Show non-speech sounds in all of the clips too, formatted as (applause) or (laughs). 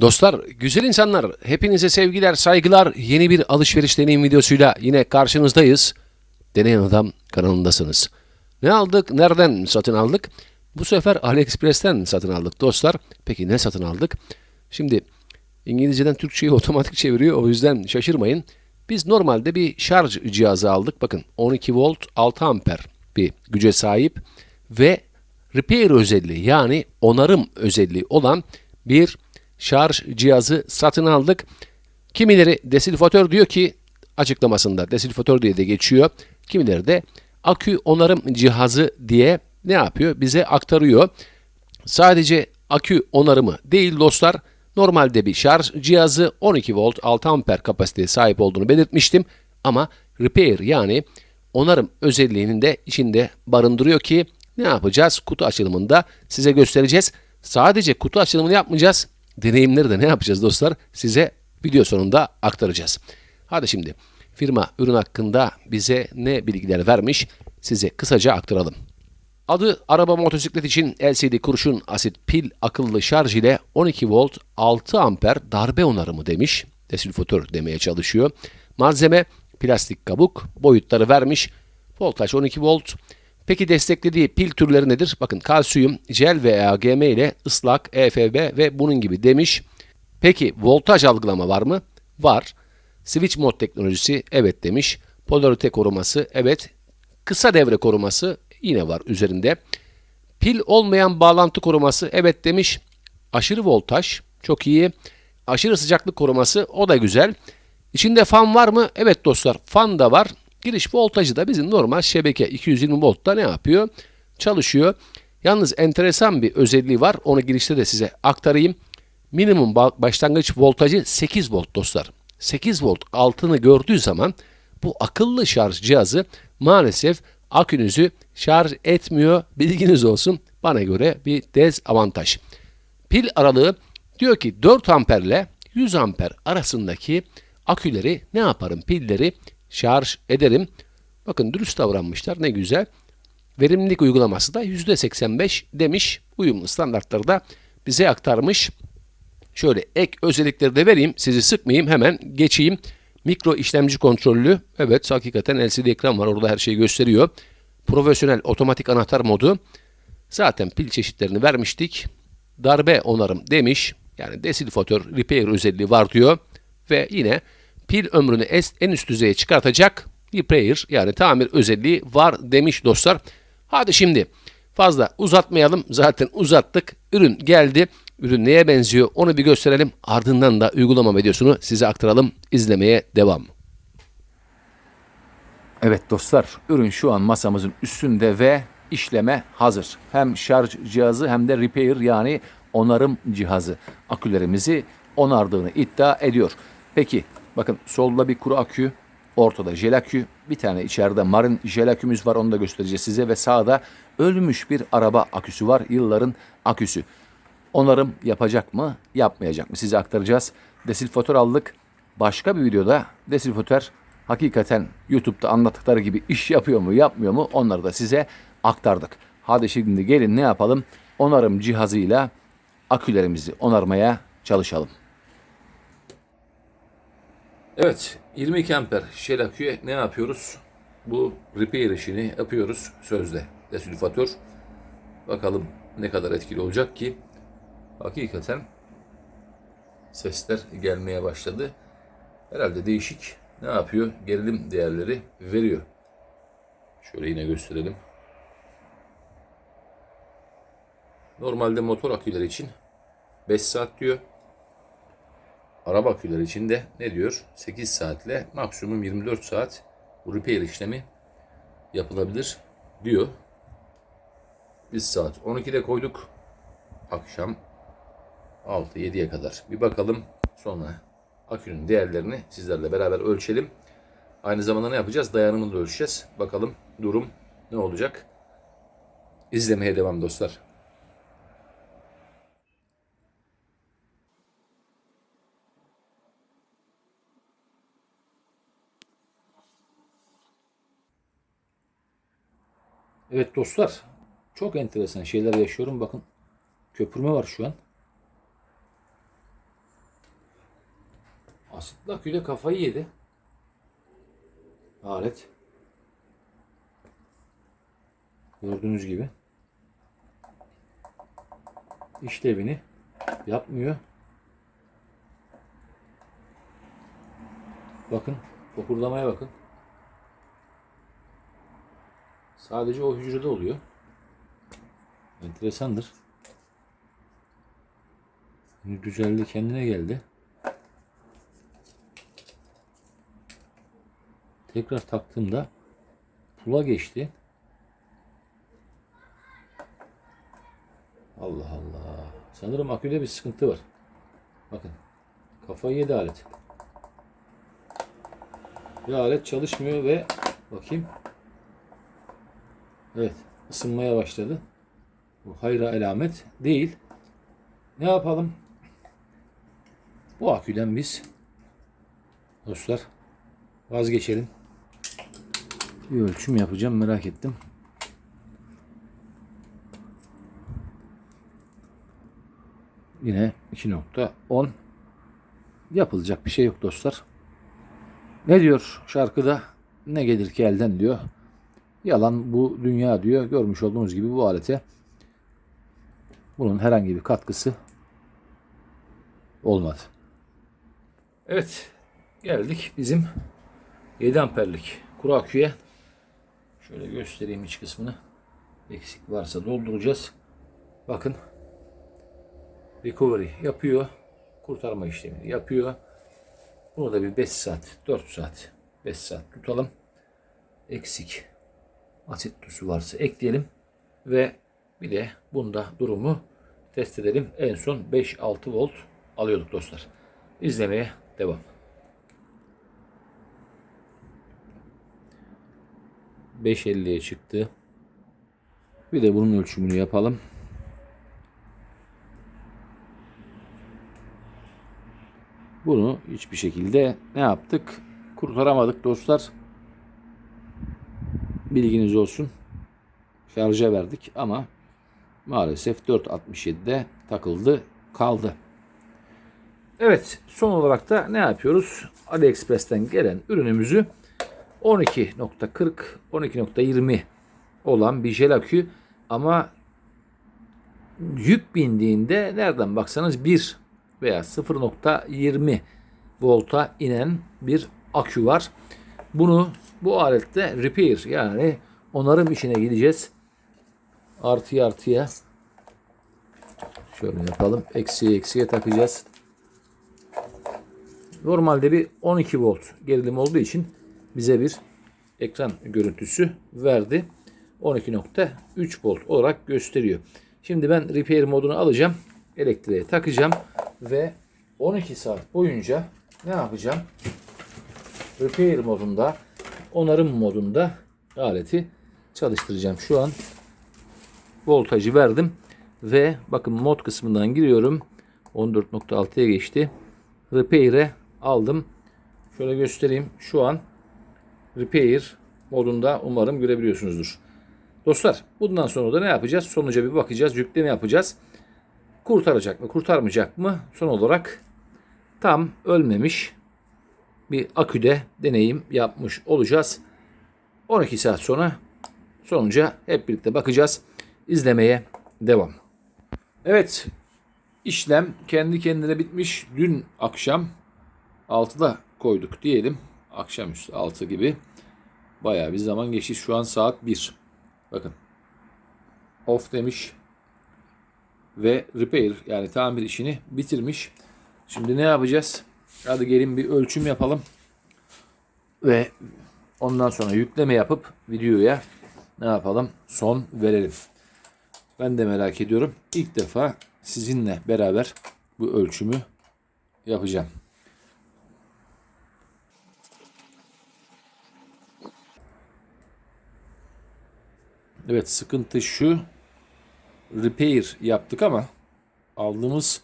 Dostlar, güzel insanlar, hepinize sevgiler, saygılar. Yeni bir alışveriş deneyim videosuyla yine karşınızdayız. Deneyen Adam kanalındasınız. Ne aldık, nereden satın aldık? Bu sefer AliExpress'ten satın aldık dostlar. Peki ne satın aldık? Şimdi İngilizceden Türkçe'yi (laughs) otomatik çeviriyor o yüzden şaşırmayın. Biz normalde bir şarj cihazı aldık. Bakın 12 volt 6 amper bir güce sahip ve repair özelliği yani onarım özelliği olan bir şarj cihazı satın aldık. Kimileri desilfatör diyor ki açıklamasında desilfatör diye de geçiyor. Kimileri de akü onarım cihazı diye ne yapıyor? Bize aktarıyor. Sadece akü onarımı değil dostlar. Normalde bir şarj cihazı 12 volt 6 amper kapasiteye sahip olduğunu belirtmiştim. Ama repair yani onarım özelliğinin de içinde barındırıyor ki ne yapacağız? Kutu açılımında size göstereceğiz. Sadece kutu açılımını yapmayacağız. Deneyimleri de ne yapacağız dostlar? Size video sonunda aktaracağız. Hadi şimdi firma ürün hakkında bize ne bilgiler vermiş size kısaca aktaralım. Adı araba motosiklet için LCD kurşun asit pil akıllı şarj ile 12 volt 6 amper darbe onarımı demiş. Desilfatör demeye çalışıyor. Malzeme plastik kabuk boyutları vermiş. Voltaj 12 volt. Peki desteklediği pil türleri nedir? Bakın kalsiyum, jel ve AGM ile ıslak, EFB ve bunun gibi demiş. Peki voltaj algılama var mı? Var. Switch mod teknolojisi evet demiş. Polarite koruması evet. Kısa devre koruması yine var üzerinde. Pil olmayan bağlantı koruması evet demiş. Aşırı voltaj çok iyi. Aşırı sıcaklık koruması o da güzel. İçinde fan var mı? Evet dostlar fan da var. Giriş voltajı da bizim normal şebeke 220 voltta ne yapıyor? Çalışıyor. Yalnız enteresan bir özelliği var. Onu girişte de size aktarayım. Minimum başlangıç voltajı 8 volt dostlar. 8 volt altını gördüğü zaman bu akıllı şarj cihazı maalesef akünüzü şarj etmiyor. (laughs) Bilginiz olsun. Bana göre bir dezavantaj. Pil aralığı diyor ki 4 amper ile 100 amper arasındaki aküleri ne yaparım? Pilleri şarj ederim. Bakın dürüst davranmışlar ne güzel. Verimlilik uygulaması da %85 demiş. Uyumlu standartları da bize aktarmış. Şöyle ek özellikleri de vereyim. Sizi sıkmayayım. Hemen geçeyim. Mikro işlemci kontrollü. Evet hakikaten LCD ekran var. Orada her şeyi gösteriyor. Profesyonel otomatik anahtar modu. Zaten pil çeşitlerini vermiştik. Darbe onarım demiş. Yani desilfatör repair özelliği var diyor. Ve yine pil ömrünü en üst düzeye çıkartacak repair yani tamir özelliği var demiş dostlar. Hadi şimdi fazla uzatmayalım. Zaten uzattık. Ürün geldi. Ürün neye benziyor onu bir gösterelim. Ardından da uygulama videosunu size aktaralım. İzlemeye devam. Evet dostlar, ürün şu an masamızın üstünde ve işleme hazır. Hem şarj cihazı hem de repair yani onarım cihazı akülerimizi onardığını iddia ediyor. Peki bakın solda bir kuru akü, ortada jel akü, bir tane içeride marin jel akümüz var onu da göstereceğiz size ve sağda ölmüş bir araba aküsü var yılların aküsü. Onarım yapacak mı, yapmayacak mı size aktaracağız. Desilfatör aldık. Başka bir videoda desilfatör hakikaten YouTube'da anlattıkları gibi iş yapıyor mu, yapmıyor mu onları da size aktardık. Hadi şimdi gelin ne yapalım? Onarım cihazıyla akülerimizi onarmaya çalışalım. Evet 22 amper şel aküye ne yapıyoruz? Bu repair işini yapıyoruz sözde desülfatör. Bakalım ne kadar etkili olacak ki hakikaten sesler gelmeye başladı. Herhalde değişik ne yapıyor? Gerilim değerleri veriyor. Şöyle yine gösterelim. Normalde motor aküleri için 5 saat diyor. Araba aküleri için de ne diyor? 8 saatle maksimum 24 saat bu repair işlemi yapılabilir diyor. Biz saat 12'de koyduk. Akşam 6-7'ye kadar. Bir bakalım sonra akünün değerlerini sizlerle beraber ölçelim. Aynı zamanda ne yapacağız? Dayanımını da ölçeceğiz. Bakalım durum ne olacak? İzlemeye devam dostlar. Evet dostlar, çok enteresan şeyler yaşıyorum. Bakın köpürme var şu an. Asitli aküyle kafayı yedi. Alet. Gördüğünüz gibi. işlevini yapmıyor. Bakın, fokurdamaya bakın. Sadece o hücrede oluyor. Enteresandır. Düzeldi, kendine geldi. Tekrar taktığımda pula geçti. Allah Allah. Sanırım aküde bir sıkıntı var. Bakın. Kafayı yedi alet. Ve alet çalışmıyor ve bakayım. Evet. ısınmaya başladı. Bu hayra alamet değil. Ne yapalım? Bu aküden biz dostlar vazgeçelim. Bir ölçüm yapacağım merak ettim. Yine 2.10 yapılacak bir şey yok dostlar. Ne diyor şarkıda? Ne gelir ki elden diyor. Yalan bu dünya diyor. Görmüş olduğunuz gibi bu alete bunun herhangi bir katkısı olmadı. Evet. Geldik bizim 7 amperlik kuru aküye. Şöyle göstereyim iç kısmını. Eksik varsa dolduracağız. Bakın. Recovery yapıyor. Kurtarma işlemini yapıyor. Bunu da bir 5 saat, 4 saat, 5 saat tutalım. Eksik asit tuzu varsa ekleyelim. Ve bir de bunda durumu test edelim. En son 5-6 volt alıyorduk dostlar. İzlemeye devam. 5.50'ye çıktı. Bir de bunun ölçümünü yapalım. Bunu hiçbir şekilde ne yaptık? Kurtaramadık dostlar. Bilginiz olsun. Şarja verdik ama maalesef 4.67'de takıldı kaldı. Evet son olarak da ne yapıyoruz? AliExpress'ten gelen ürünümüzü 12.40 12.20 olan bir jel akü ama yük bindiğinde nereden baksanız 1 veya 0.20 volta inen bir akü var. Bunu bu alette repair yani onarım işine gideceğiz. Artıya artıya şöyle yapalım. Eksiye eksiye takacağız. Normalde bir 12 volt gerilim olduğu için bize bir ekran görüntüsü verdi. 12.3 volt olarak gösteriyor. Şimdi ben repair modunu alacağım. Elektriğe takacağım ve 12 saat boyunca ne yapacağım? Repair modunda, onarım modunda aleti çalıştıracağım. Şu an voltajı verdim ve bakın mod kısmından giriyorum. 14.6'ya geçti. Repair'e aldım. Şöyle göstereyim. Şu an Repair modunda umarım görebiliyorsunuzdur. Dostlar bundan sonra da ne yapacağız? Sonuca bir bakacağız. Yükleme yapacağız. Kurtaracak mı kurtarmayacak mı? Son olarak tam ölmemiş bir aküde deneyim yapmış olacağız. 12 saat sonra sonuca hep birlikte bakacağız. İzlemeye devam. Evet işlem kendi kendine bitmiş. Dün akşam 6'da koyduk diyelim. Akşamüstü 6 gibi. Bayağı bir zaman geçti. Şu an saat 1. Bakın. Off demiş. Ve repair yani tamir işini bitirmiş. Şimdi ne yapacağız? Hadi gelin bir ölçüm yapalım. Ve ondan sonra yükleme yapıp videoya ne yapalım? Son verelim. Ben de merak ediyorum. İlk defa sizinle beraber bu ölçümü yapacağım. Evet sıkıntı şu. Repair yaptık ama aldığımız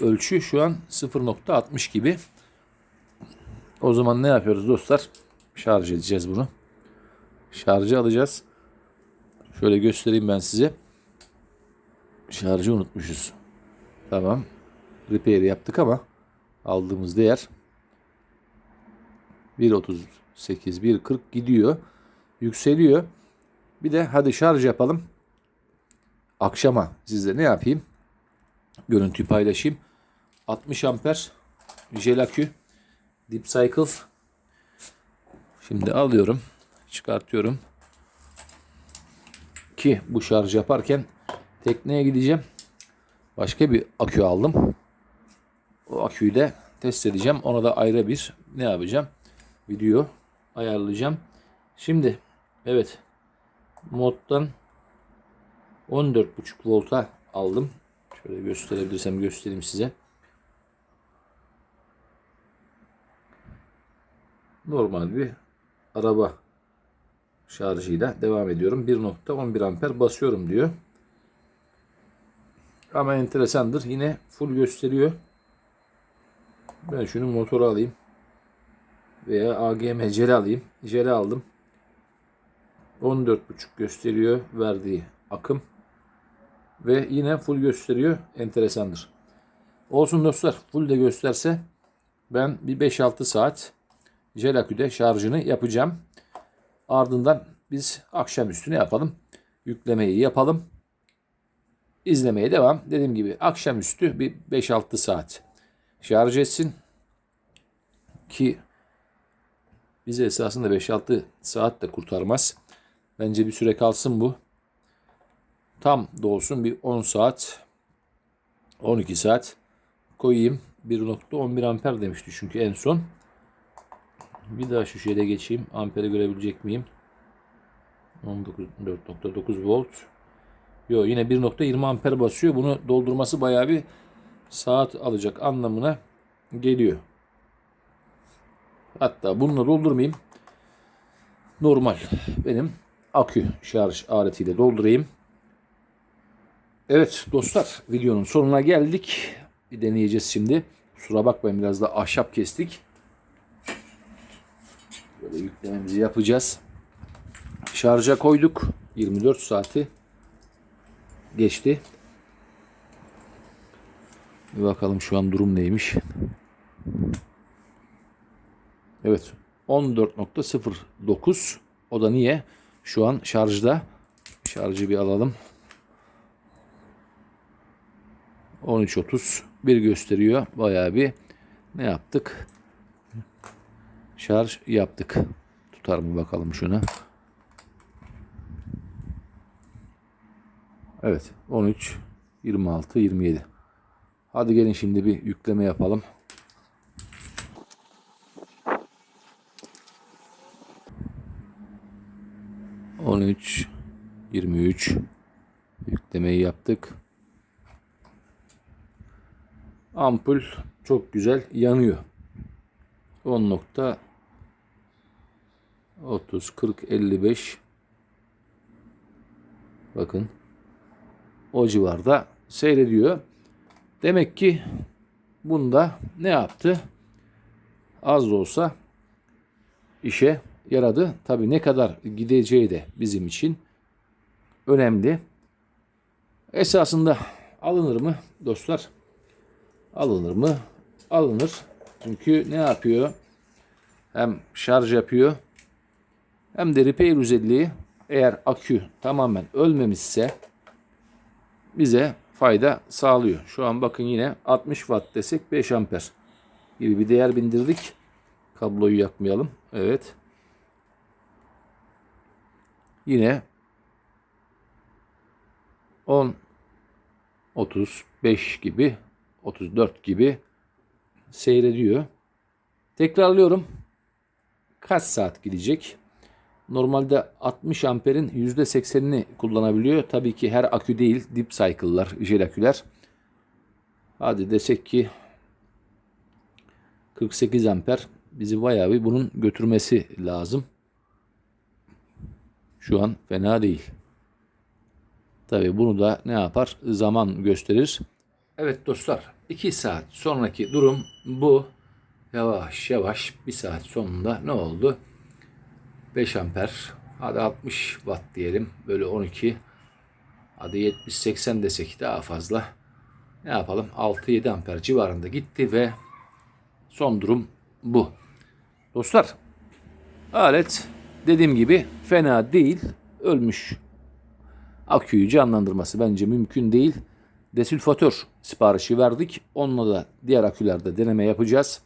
ölçü şu an 0.60 gibi. O zaman ne yapıyoruz dostlar? Şarj edeceğiz bunu. Şarjı alacağız. Şöyle göstereyim ben size. Şarjı unutmuşuz. Tamam. Repair yaptık ama aldığımız değer 1.38, 1.40 gidiyor. Yükseliyor. Bir de hadi şarj yapalım. Akşama sizle ne yapayım? Görüntüyü paylaşayım. 60 amper jel akü. Deep Cycle. Şimdi alıyorum. Çıkartıyorum. Ki bu şarj yaparken tekneye gideceğim. Başka bir akü aldım. O aküyü de test edeceğim. Ona da ayrı bir ne yapacağım? Video ayarlayacağım. Şimdi evet moddan 14.5 volta aldım. Şöyle gösterebilirsem göstereyim size. Normal bir araba şarjıyla devam ediyorum. 1.11 amper basıyorum diyor. Ama enteresandır. Yine full gösteriyor. Ben şunu motora alayım. Veya AGM jeli alayım. Jeli aldım. 14.5 gösteriyor verdiği akım. Ve yine full gösteriyor. Enteresandır. Olsun dostlar. Full de gösterse ben bir 5-6 saat jel aküde şarjını yapacağım. Ardından biz akşamüstü ne yapalım? Yüklemeyi yapalım. İzlemeye devam. Dediğim gibi akşamüstü bir 5-6 saat şarj etsin. Ki bize esasında 5-6 saat de kurtarmaz. Bence bir süre kalsın bu. Tam dolsun bir 10 saat 12 saat koyayım. 1.11 amper demişti çünkü en son. Bir daha şu şeyde geçeyim. Amperi görebilecek miyim? 14.9 volt. Yo yine 1.20 amper basıyor. Bunu doldurması bayağı bir saat alacak anlamına geliyor. Hatta bununla doldurmayayım. Normal benim akü şarj aletiyle doldurayım. Evet dostlar videonun sonuna geldik. Bir deneyeceğiz şimdi. Kusura bakmayın biraz da ahşap kestik. Böyle yüklememizi yapacağız. Şarja koyduk. 24 saati geçti. Bir bakalım şu an durum neymiş. Evet. 14.09 o da niye? Şu an şarjda. Şarjı bir alalım. 13.30 bir gösteriyor. Bayağı bir ne yaptık? Şarj yaptık. Tutar mı bakalım şuna. Evet 13 26 27. Hadi gelin şimdi bir yükleme yapalım. On üç, yirmi üç yüklemeyi yaptık. Ampul çok güzel yanıyor. 10 nokta 30, 40, 55 bakın o civarda seyrediyor. Demek ki bunda ne yaptı? Az da olsa işe yaradı. Tabi ne kadar gideceği de bizim için önemli. Esasında alınır mı dostlar? Alınır mı? Alınır. Çünkü ne yapıyor? Hem şarj yapıyor hem de repair özelliği eğer akü tamamen ölmemişse bize fayda sağlıyor. Şu an bakın yine 60 watt desek 5 amper gibi bir değer bindirdik. Kabloyu yakmayalım. Evet. Yine 10 35 gibi 34 gibi seyrediyor. Tekrarlıyorum. Kaç saat gidecek? Normalde 60 amperin %80'ini kullanabiliyor. Tabii ki her akü değil. Deep cycle'lar, jel aküler. Hadi desek ki 48 amper bizi bayağı bir bunun götürmesi lazım. Şu an fena değil. Tabii bunu da ne yapar? Zaman gösterir. Evet dostlar 2 saat sonraki durum bu. Yavaş yavaş bir saat sonunda ne oldu? 5 amper hadi 60 watt diyelim böyle 12 hadi 70-80 desek daha fazla ne yapalım 6-7 amper civarında gitti ve son durum bu. Dostlar Alet dediğim gibi fena değil. Ölmüş aküyü canlandırması bence mümkün değil. Desülfatör siparişi verdik. Onunla da diğer akülerde deneme yapacağız.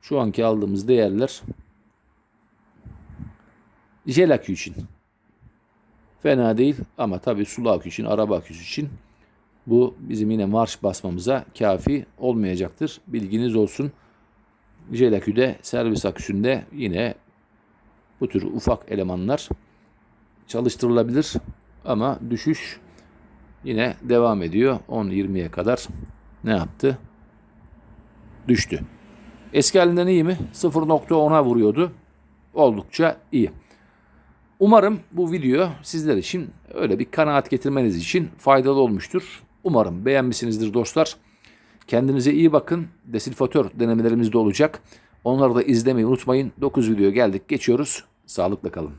Şu anki aldığımız değerler jel akü için. Fena değil ama tabii sulu akü için, araba aküsü için bu bizim yine marş basmamıza kafi olmayacaktır. Bilginiz olsun. Jel aküde, servis aküsünde yine bu tür ufak elemanlar çalıştırılabilir ama düşüş yine devam ediyor. 10-20'ye kadar ne yaptı? Düştü. Eski halinden iyi mi? 0.10'a vuruyordu. Oldukça iyi. Umarım bu video sizler için öyle bir kanaat getirmeniz için faydalı olmuştur. Umarım beğenmişsinizdir dostlar. Kendinize iyi bakın. Desilfatör denemelerimiz de olacak. Onları da izlemeyi unutmayın. 9 video geldik geçiyoruz. Sağlıkla kalın.